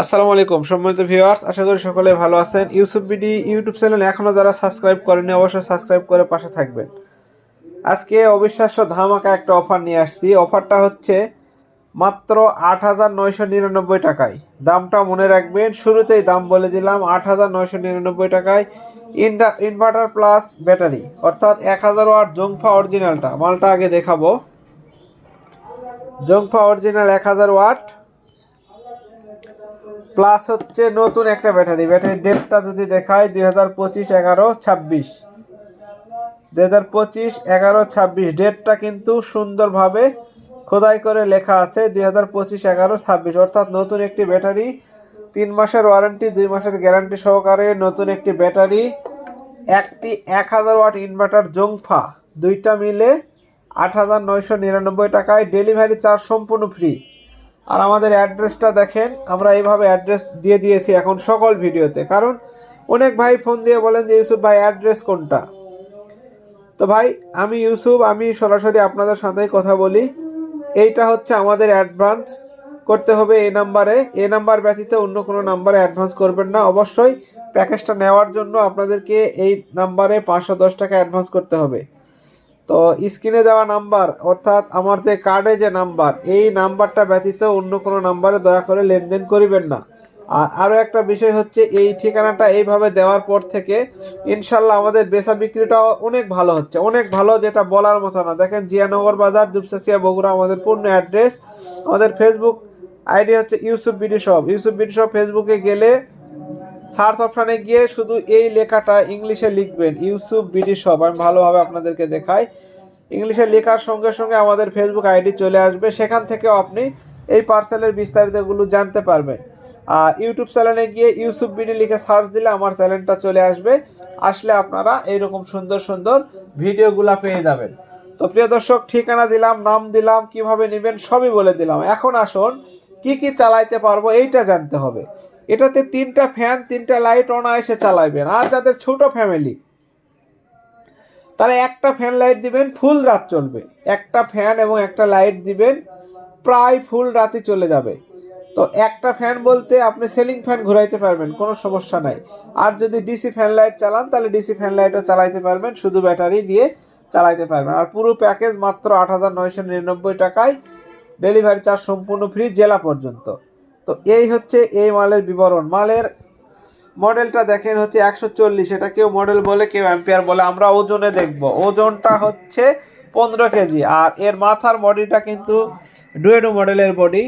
আসসালামু আলাইকুম। সম্মানিত ভিউয়ার্স আশা করি সকলে ভালো আছেন। ইউসুফ বিডি ইউটিউব চ্যানেল এখনও যারা সাবস্ক্রাইব করেনি অবশ্যই সাবস্ক্রাইব করে পাশে থাকবেন। আজকে অবিশ্বাস্য ধামাকা একটা অফার নিয়ে আসছি। অফারটা হচ্ছে মাত্র আট হাজার নয়শো নিরানব্বই টাকায়। দামটা মনে রাখবেন, শুরুতেই দাম বলে দিলাম আট হাজার নয়শো নিরানব্বই টাকায় ইনডা ইনভার্টার প্লাস ব্যাটারি অর্থাৎ এক হাজার ওয়াট জংফা অরিজিনালটা মালটা আগে দেখাবো। জংফা অরিজিনাল এক হাজার ওয়াট প্লাস হচ্ছে নতুন একটা ব্যাটারি। ব্যাটারির ডেটটা যদি দেখায় দুই হাজার পঁচিশ, এগারো, ছাব্বিশ। দুই হাজার পঁচিশ, এগারো, ছাব্বিশ। ডেটটা কিন্তু সুন্দরভাবে খোদাই করে লেখা আছে, দুই হাজার পঁচিশ, এগারো, ছাব্বিশ। অর্থাৎ নতুন একটি ব্যাটারি, তিন মাসের ওয়ারেন্টি দুই মাসের গ্যারান্টি সহকারে নতুন একটি ব্যাটারি, একটি এক হাজার ওয়াট ইনভার্টার জংফা। দুইটা মিলে আট হাজার নয়শো নিরানব্বই টাকায় ডেলিভারি চার্জ সম্পূর্ণ ফ্রি আর আমাদের অ্যাড্রেসটা দেখেন, আমরা এইভাবে অ্যাড্রেস দিয়ে দিয়েছি এখন সকল ভিডিওতে। কারণ অনেক ভাই ফোন দিয়ে বলেন যে, ইউসুফ ভাই, অ্যাড্রেস কোনটা? তো ভাই, আমি ইউসুফ, আমি সরাসরি আপনাদের সাথেই কথা বলি। এইটা হচ্ছে আমাদের অ্যাডভান্স। করতে হবে এই নাম্বারে। এ নাম্বার ব্যতীত অন্য কোনো নাম্বারে অ্যাডভান্স করবেন না। অবশ্যই প্যাকেজটা নেওয়ার জন্য আপনাদেরকে এই নাম্বারে পাঁচশো দশ টাকা অ্যাডভান্স করতে হবে। তো স্ক্রিনে দেওয়া নাম্বার, অর্থাৎ আমার যে কার্ডে যে নাম্বার, এই নাম্বারটা ব্যতীত অন্য কোনো নাম্বারে দয়া করে লেনদেন করিবেন না। আর আরও একটা বিষয় হচ্ছে, এই ঠিকানাটা এইভাবে দেওয়ার পর থেকে ইনশাল্লাহ আমাদের বেচা বিক্রিটাও অনেক ভালো হচ্ছে। অনেক ভালো যেটা বলার মতো না। দেখেন, জিয়ানগর বাজার, দুপসাসিয়া, বগুড়া, আমাদের পূর্ণ অ্যাড্রেস আমাদের ফেসবুক আইডি হচ্ছে Yusuf BD shop. Yusuf BD shop ফেসবুকে গেলে সার্চ অপশানে গিয়ে শুধু এই লেখাটা ইংলিশে লিখবেন, ইউসুফ বিডি সব। আমি ভালোভাবে আপনাদেরকে দেখাই। ইংলিশে লেখার সঙ্গে সঙ্গে আমাদের ফেসবুক আইডি চলে আসবে। সেখান থেকেও আপনি এই পার্সেলের বিস্তারিতগুলো জানতে পারবেন। আর ইউটিউব চ্যানেলে গিয়ে ইউসুফ বিডি লিখে সার্চ দিলে আমার চ্যানেলটা চলে আসবে। আসলে আপনারা এইরকম সুন্দর সুন্দর ভিডিওগুলো পেয়ে যাবেন। তো প্রিয় দর্শক, ঠিকানা দিলাম, নাম দিলাম, কীভাবে নেবেন সবই বলে দিলাম। এখন আসুন, কি কি চালাইতে পারব এইটা জানতে হবে। এটাতে তিনটা ফ্যান তিনটা লাইট অনায়াসে চালাইবেন। আর যাদের ছোট ফ্যামিলি তারা একটা ফ্যান লাইট দিবেন ফুল রাত চলবে। একটা ফ্যান এবং একটা লাইট দিবেন, প্রায় ফুল রাতই চলে যাবে। তো একটা ফ্যান বলতে আপনি সিলিং ফ্যান ঘুরাইতে পারবেন, কোনো সমস্যা নাই। আর যদি ডিসি ফ্যান লাইট চালান, তাহলে ডিসি ফ্যান লাইটও চালাইতে পারবেন, শুধু ব্যাটারি দিয়ে চালাইতে পারবেন। আর পুরো প্যাকেজ মাত্র আট হাজার নয়শো নিরানব্বই টাকায় ডেলিভারি চার্জ সম্পূর্ণ ফ্রি জেলা পর্যন্ত। তো এই হচ্ছে এই মালের বিবরণ। মালের মডেলটা দেখেন হচ্ছে একশো চল্লিশ, এটা কেউ মডেল বলে, কেউ অ্যাম্পিয়ার বলে, আমরা ওজনে দেখব। ওজনটা হচ্ছে পনেরো কেজি, আর এর মাথার বডিটা কিন্তু ডুয়েডো মডেলের বডি।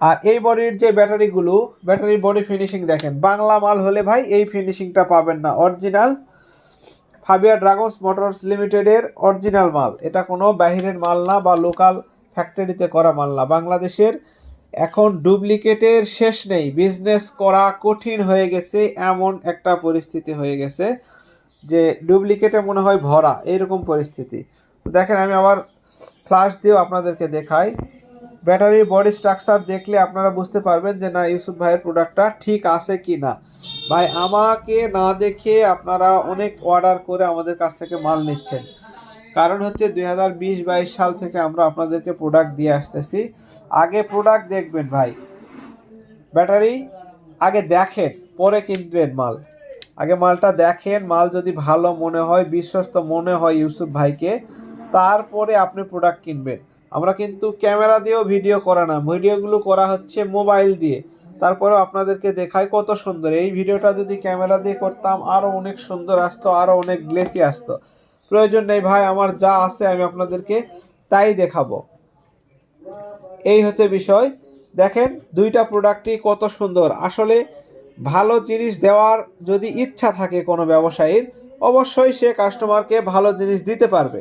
আর এই বডির যে ব্যাটারিগুলো, ব্যাটারির বডি ফিনিশিং দেখেন, বাংলা মাল হলে ভাই এই ফিনিশিংটা পাবেন না, অরিজিনাল ফাবিয়া ড্রাগনস মোটরস লিমিটেডের অরিজিনাল মাল। এটা কোনো বাহিরের মাল না বা লোকাল ফ্যাক্টরিতে করা মাল না, বাংলাদেশের এখন ডুপ্লিকেটের শেষ নেই বিজনেস করা কঠিন হয়ে গেছে, এমন একটা পরিস্থিতি হয়ে গেছে যে ডুপ্লিকেটে মনে হয় ভরা এইরকম পরিস্থিতি। দেখেন, আমি আবার ফ্লাশ দিয়েও আপনাদেরকে দেখাই। ব্যাটারির বডি স্ট্রাকচার দেখলে আপনারা বুঝতে পারবেন যে না, ইউসুফ ভাইয়ের প্রোডাক্টটা ঠিক আছে কি না। ভাই, আমাকে না দেখে আপনারা অনেক অর্ডার করে আমাদের কাছ থেকে মাল নিচ্ছেন। কারণ হচ্ছে দুই হাজার বিশ বাইশ সাল থেকে আমরা আপনাদেরকে প্রোডাক্ট দিয়ে আসতেছি। আগে প্রোডাক্ট দেখবেন ভাই। ব্যাটারি আগে দেখেন, পরে কিনবেন মাল। আগে মালটা দেখেন, মাল যদি ভালো মনে হয়, বিশ্বস্ত মনে হয় ইউসুফ ভাইকে, তারপরে আপনি প্রোডাক্ট কিনবেন। আমরা কিন্তু ক্যামেরা দিয়েও ভিডিও করা না ভিডিওগুলো করা হচ্ছে মোবাইল দিয়ে। তারপরেও আপনাদেরকে দেখায় কত সুন্দর। এই ভিডিওটা যদি ক্যামেরা দিয়ে করতাম আরও অনেক সুন্দর আসতো আরও অনেক গ্লেসি আসতো। প্রয়োজন নেই, ভাই, আমার যা আছে আমি আপনাদেরকে তাই দেখাবো। এই হচ্ছে বিষয়। দেখেন, দুইটা প্রোডাক্টই কত সুন্দর। আসলে ভালো জিনিস দেওয়ার যদি ইচ্ছা থাকে কোনো ব্যবসায়ীর, অবশ্যই সে কাস্টমারকে ভালো জিনিস দিতে পারবে।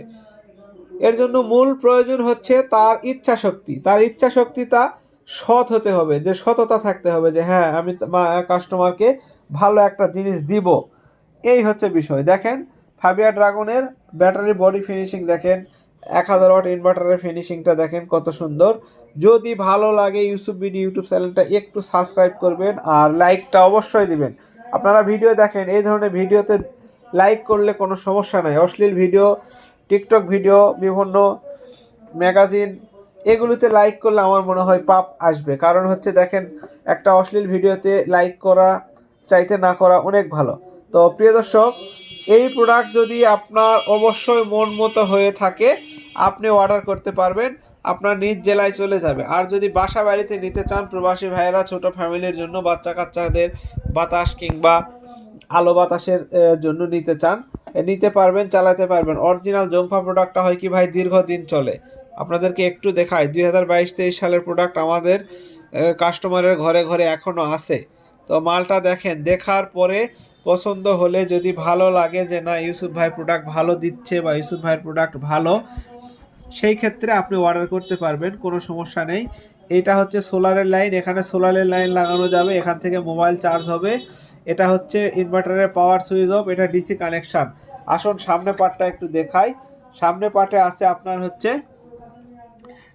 এর জন্য মূল প্রয়োজন হচ্ছে তার ইচ্ছা শক্তি তার ইচ্ছা শক্তিটা সৎ হতে হবে, যে সততা থাকতে হবে, যে হ্যাঁ আমি কাস্টমারকে ভালো একটা জিনিস দিব। এই হচ্ছে বিষয়। দেখেন ফাবিয়া ড্রাগনের ব্যাটারি বডি ফিনিশিং দেখেন, এক হাজার ওয়াট ইনভার্টারের ফিনিশিংটা দেখেন কত সুন্দর। যদি ভালো লাগে ইউসুফ বিডি ইউটিউব চ্যানেলটা, একটু সাবস্ক্রাইব করবেন আর লাইকটা অবশ্যই দিবেন। আপনারা ভিডিও দেখেন, এই ধরনের ভিডিওতে লাইক করলে কোনো সমস্যা নাই। অশ্লীল ভিডিও, টিকটক ভিডিও, বিভিন্ন ম্যাগাজিন, এগুলোতে লাইক করলে আমার মনে হয় পাপ আসবে। কারণ হচ্ছে দেখেন, একটা অশ্লীল ভিডিওতে লাইক করা, চাইতে না করা অনেক ভালো। তো প্রিয় দর্শক এই প্রোডাক্ট যদি আপনার অবশ্যই মন মতো হয়ে থাকে, আপনি অর্ডার করতে পারবেন, আপনার নিজ জেলায় চলে যাবে। আর যদি বাসা বাড়িতে নিতে চান, প্রবাসী ভাইয়েরা, ছোট ফ্যামিলির জন্য, বাচ্চা কাচ্চাদের বাতাস কিংবা আলো বাতাসের জন্য নিতে চান নিতে পারবেন, চালাতে পারবেন। অরিজিনাল জংফা প্রোডাক্টটা হয় কি ভাই? দীর্ঘদিন চলে। আপনাদেরকে একটু দেখাই, দুই হাজার বাইশ তেইশ সালের প্রোডাক্ট আমাদের কাস্টমারের ঘরে ঘরে এখনও আছে। তো মালটা দেখেন, দেখার পরে পছন্দ হলে যদি ভালো লাগে যে না, ইউসুফ ভাই প্রোডাক্ট ভালো দিচ্ছে বা ইউসুফ ভাইয়ের প্রোডাক্ট ভালো, সেই ক্ষেত্রে আপনি অর্ডার করতে পারবেন, কোনো সমস্যা নেই। এটা হচ্ছে সোলারের লাইন, এখানে সোলারের লাইন লাগানো যাবে, এখান থেকে মোবাইল চার্জ হবে। এটা হচ্ছে ইনভার্টারের পাওয়ার সুইচ অফ এটা ডিসি কানেকশন আসুন সামনে পার্টটা একটু দেখাই। সামনে পার্টে আছে আপনার হচ্ছে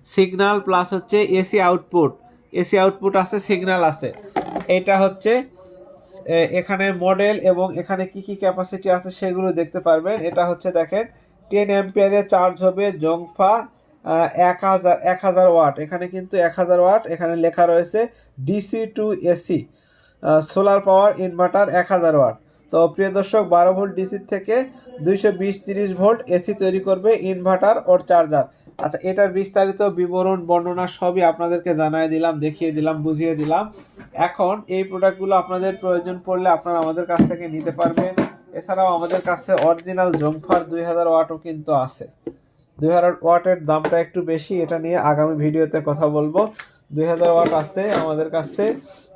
সিগনাল প্লাস হচ্ছে এসি আউটপুট এসি আউটপুট আছে সিগনাল আছে। এটা হচ্ছে এখানে মডেল এবং এখানে কি কি ক্যাপাসিটি আছে সেগুলো দেখতে পারবেন। এটা হচ্ছে দেখেন টেন অ্যাম্পিয়ারে চার্জ হবে জংফা এক হাজার এক হাজার ওয়াট এখানে কিন্তু এক হাজার ওয়াট এখানে লেখা রয়েছে DC to AC solar power inverter এক হাজার ওয়াট তো প্রিয় দর্শক, বারো ভোল্ট ডিসির থেকে দুইশো বিশ তিরিশ ভোল্ট এসি তৈরি করবে ইনভার্টার ওর চার্জার আচ্ছা এটার বিস্তারিত বিবরণ, বর্ণনা সবই আপনাদেরকে জানাই দিলাম, দেখিয়ে দিলাম, বুঝিয়ে দিলাম। এখন এই প্রোডাক্টগুলো আপনাদের প্রয়োজন পড়লে আপনারা আমাদের কাছ থেকে নিতে পারবেন। এছাড়াও আমাদের কাছে অরিজিনাল জংফার দুই হাজার ওয়াটও কিন্তু আছে। দুই হাজার ওয়াটের দামটা একটু বেশি, এটা নিয়ে আগামী ভিডিওতে কথা বলব। দুই হাজার ওয়াট আছে আমাদের কাছে,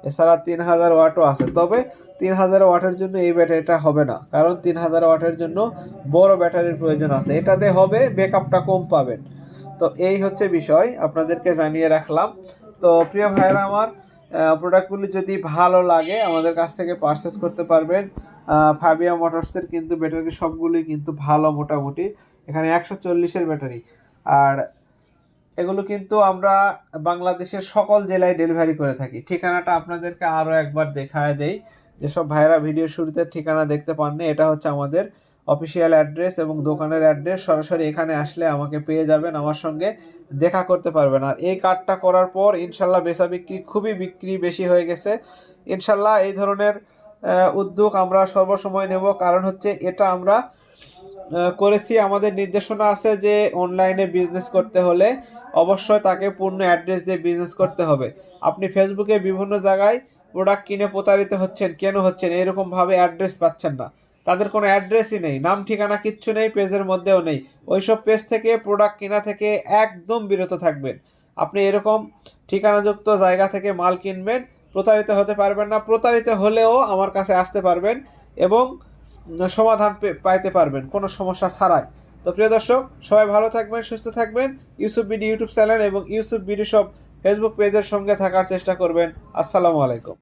এছাড়া তিন হাজার ওয়াটও আছে। তবে তিন হাজার ওয়াটের জন্য এই ব্যাটারিটা হবে না, কারণ তিন হাজার ওয়াটের জন্য বড় ব্যাটারির প্রয়োজন আছে। এটাতে হবে ব্যাকআপটা কম পাবেন। তো এই হচ্ছে বিষয়, আপনাদেরকে জানিয়ে রাখলাম। তো প্রিয় ভাইয়েরা আমার প্রোডাক্টগুলি যদি ভালো লাগে, আমাদের কাছ থেকে পারচেস করতে পারবেন। ফাবিয়া মোটরসের কিন্তু ব্যাটারি সবগুলোই কিন্তু ভালো মোটামুটি। এখানে একশো চল্লিশের ব্যাটারি আর এগুলো কিন্তু আমরা বাংলাদেশের সকল জেলায় ডেলিভারি করে থাকি। ঠিকানাটা আপনাদেরকে আরও একবার দেখায় দেই। যেসব ভাইরা ভিডিও শুরুতে ঠিকানা দেখতে পাননি, এটা হচ্ছে আমাদের অফিসিয়াল অ্যাড্রেস এবং দোকানের অ্যাড্রেস সরাসরি এখানে আসলে আমাকে পেয়ে যাবেন আমার সঙ্গে দেখা করতে পারবেন। আর এই কার্ডটা করার পর ইনশাল্লাহ বেচা বিক্রি খুবই বিক্রি বেশি হয়ে গেছে। ইনশাল্লাহ এই ধরনের উদ্যোগ আমরা সর্বসময় নেব। কারণ হচ্ছে এটা আমরা করেছি। আমাদের নির্দেশনা আছে যে অনলাইনে বিজনেস করতে হলে অবশ্যই তাকে পূর্ণ অ্যাড্রেস দিয়ে বিজনেস করতে হবে। আপনি ফেসবুকে বিভিন্ন জায়গায় প্রোডাক্ট কিনে প্রতারিত হচ্ছেন, কেন হচ্ছেন? এরকমভাবে অ্যাড্রেস পাচ্ছেন না। তাদের কোনো অ্যাড্রেসই নেই, নাম, ঠিকানা কিচ্ছু নেই, পেজের মধ্যেও নেই। ওইসব পেজ থেকে প্রোডাক্ট কেনা থেকে একদম বিরত থাকবেন। আপনি এরকম ঠিকানাযুক্ত জায়গা থেকে মাল কিনবেন, প্রতারিত হতে পারবেন না, প্রতারিত হলেও আমার কাছে আসতে পারবেন এবং সমাধান পাইতে পারবেন, কোনো সমস্যা ছাড়াই। তো প্রিয় দর্শক, সবাই ভালো থাকবেন, সুস্থ থাকবেন। ইউসুফ বিডি ইউটিউব চ্যানেল এবং ইউসুফ বিডি সব ফেসবুক পেজের সঙ্গে থাকার চেষ্টা করবেন। আসসালামু আলাইকুম।